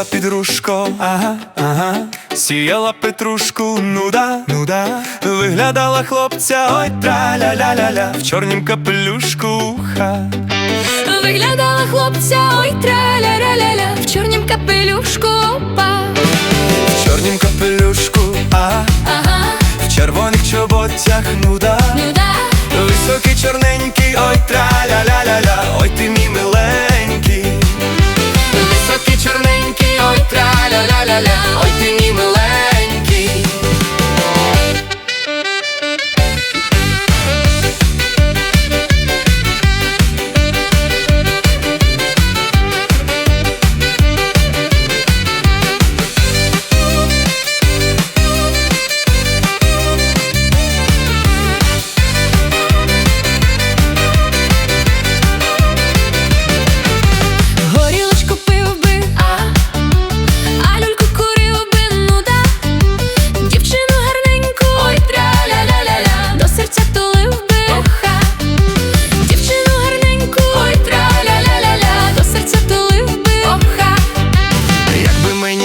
Сиділа під рушком, ага, ага, сіяла петрушку, ну да, ну да, виглядала хлопця, ой тра-ля-ля-ля-ля, в чорнім капелюшку ха. Виглядала хлопця, ой траля-ля-ля-ля. В чорнім капелюшку опа. В чорнім капелюшку, ага, Ага, в червоних чоботях, ну да, ну да високий чорненький, ой тра-ля-ля-ля-ля,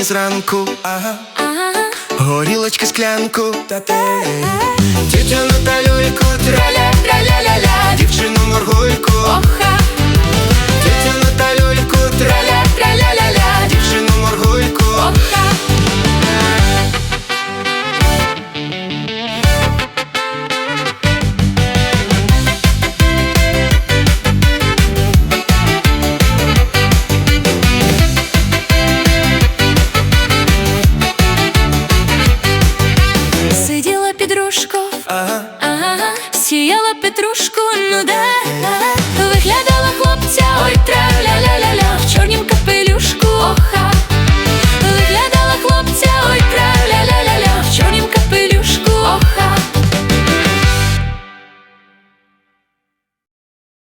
зранку, ага, горілочки склянку, та те. Дівчину та люльку, траля, траля-ля-ля, Сіяла петрушку, ну де виглядала хлопця.